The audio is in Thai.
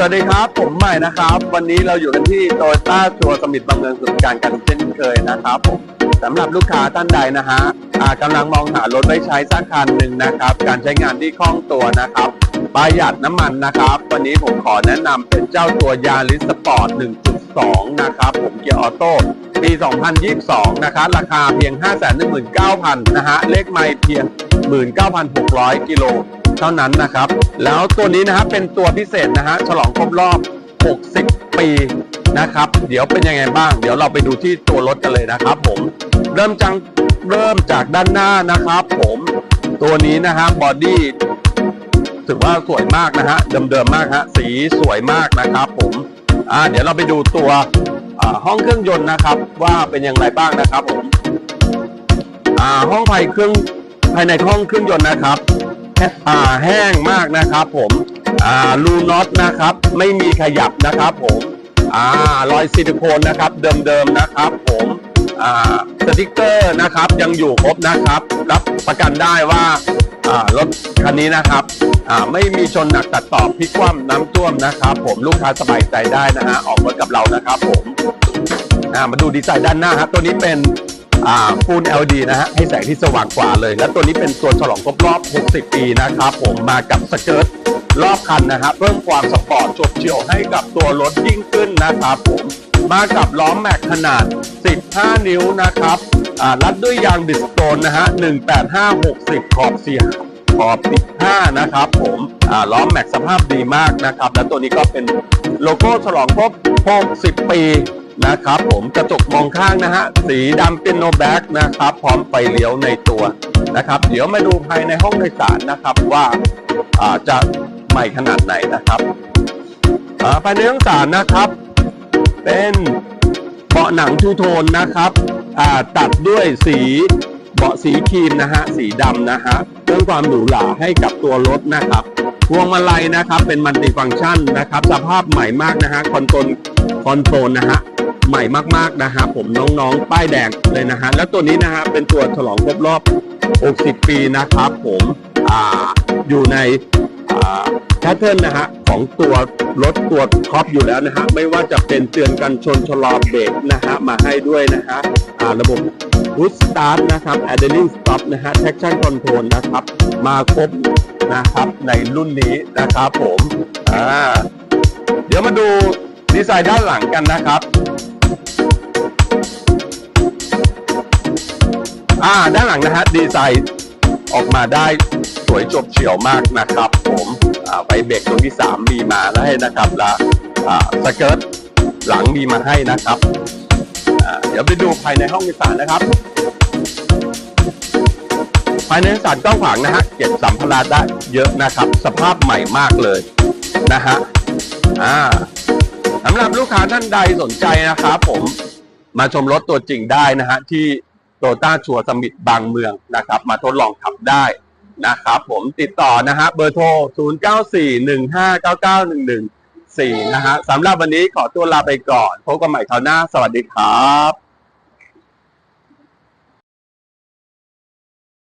สวัสดีครับ ผมใหม่นะครับ วันนี้เราอยู่กันที่โตโยต้าชัวสมิตบางเมืองสุดการกันเช่นเคยนะครับผมสำหรับลูกค้าท่านใดนะฮะกำลังมองหารถไว้ใช้สักคันหนึ่งนะครับ การใช้งานที่คล่องตัวนะครับประหยัดน้ำมันนะครับ วันนี้ผมขอแนะนำเป็นเจ้าตัวยาริสปอร์ต 1.2 นะครับ ผมเกียร์ออโต้ปี 2022 นะครับ ราคาเพียง 519,000 นะฮะ เลขไม่เพียง 19,600 กิโลเท่านั้นนะครับ แล้วตัวนี้นะครับเป็นตัวพิเศษนะฮะฉลองครบรอบ 60 ปีนะครับ เดี๋ยวเป็นยังไงบ้าง เดี๋ยวเราไปดูที่ตัวรถกันเลยนะครับ ผมเริ่มจังเริ่มจากด้านหน้านะครับ ผมตัวนี้นะฮะบอดี้ถือว่าสวยมากนะฮะเดิมๆมากฮะสีสวยมากนะครับผมอ่าเดี๋ยวเราไปดูตัวห้องเครื่องยนต์นะครับ ว่าเป็นอย่างไรบ้างนะครับผมอ่าห้องภายเครื่อง ภายในห้องเครื่องยนต์นะครับอ่าแห้งมากนะครับผมอ่ารูน็อตนะครับ ไม่มีขยับนะครับผมอ่ารอยซิลิโคนนะครับ เดิมๆนะครับ ผมอ่าสติกเกอร์นะครับ ยังอยู่ครบนะครับ รับประกันได้ว่าอ่ารถคันนี้นะครับอ่าไม่มีชนหนักตัดต่อพลิกคว่ำน้ำท่วมนะครับ ผมลูกค้าสบายใจได้นะฮะออกรถกับเรานะครับ ผมอ่ามาดูดีไซน์ด้านหน้าครับตัวนี้เป็น อ่าฟูล LED นะฮะให้แสงที่สว่างกว่าเลย และตัวนี้เป็นตัวฉลองครบรอบ 60 ปีนะครับผมมากับสเกิร์ตรอบคันนะครับเพิ่มความสปอร์ตโฉบเฉี่ยวให้กับตัวรถยิ่งขึ้นนะครับผมมากับล้อมแม็กขนาด 15 นิ้วนะครับอ่ารัดด้วยยางดิสโตนนะฮะ 18560 ขอบเสียขอบ 15 นะครับผมอ่าล้อมแม็กสภาพดีมากนะครับ และตัวนี้ก็เป็นโลโก้ฉลองครบ 60 ปี นะครับ ผมกระจกมองข้างนะฮะสีดำเป็นโนแบ็กนะครับ พร้อมไฟเลี้ยวในตัวนะครับ เดี๋ยวมาดูภายในห้องโดยสารนะครับว่าอาจะใหม่ขนาดไหนนะครับภายในห้องโดยสารนะครับ เป็นเบาะหนังทูโทนนะครับตัดด้วยสีเบาะสีครีมนะฮะสีดำนะฮะเพิ่มความหรูหราให้กับตัวรถนะครับพวงมาลัยนะครับเป็นมัลติฟังก์ชันนะครับ สภาพใหม่มากนะฮะคอนโซลคอนโซลนะฮะ ใหม่มากๆนะฮะผมน้องๆ ป้ายแดงเลยนะฮะแล้วตัวนี้นะฮะเป็นตัวฉลองครบรอบ 60 ปีนะครับผมอ่าอยู่ในแพทเทิร์นนะฮะของตัวรถตัวท็อปอยู่แล้วนะฮะไม่ว่าจะเป็นเตือนกันชนชะลอเบรกนะฮะมาให้ด้วยนะฮะระบบพุชสตาร์ทนะครับ a d e r i n g stop นะฮะ traction control นะครับ มาครบนะครับในรุ่นนี้นะครับผมอ่าเดี๋ยวมาดูดีไซน์ด้านหลังกันนะครับ อ่าด้านหลังนะฮะดีไซน์ออกมาได้สวยจบเฉียวมากนะครับผมอ่าไฟเบรกตรงที่ 3 มีมาให้นะครับแล้วอ่าสเกิร์ตหลังมีมาให้นะครับอ่าเดี๋ยวไปดูภายในห้องโดยสารนะครับ ภายในสารกว้างขวางนะฮะเก็บสัมภาระได้เยอะนะครับ สภาพใหม่มากเลยนะฮะอ่าสำหรับลูกค้าท่านใดสนใจนะครับผมมาชมรถตัวจริงได้นะฮะที่ โตต้าชัวสมิตบางเมืองนะครับ มาทดลองขับได้นะครับผมติดต่อนะฮะเบอร์โทร 0941599114 นะฮะสำหรับวันนี้ขอตัวลาไปก่อน พบกันใหม่คราวหน้า สวัสดีครับ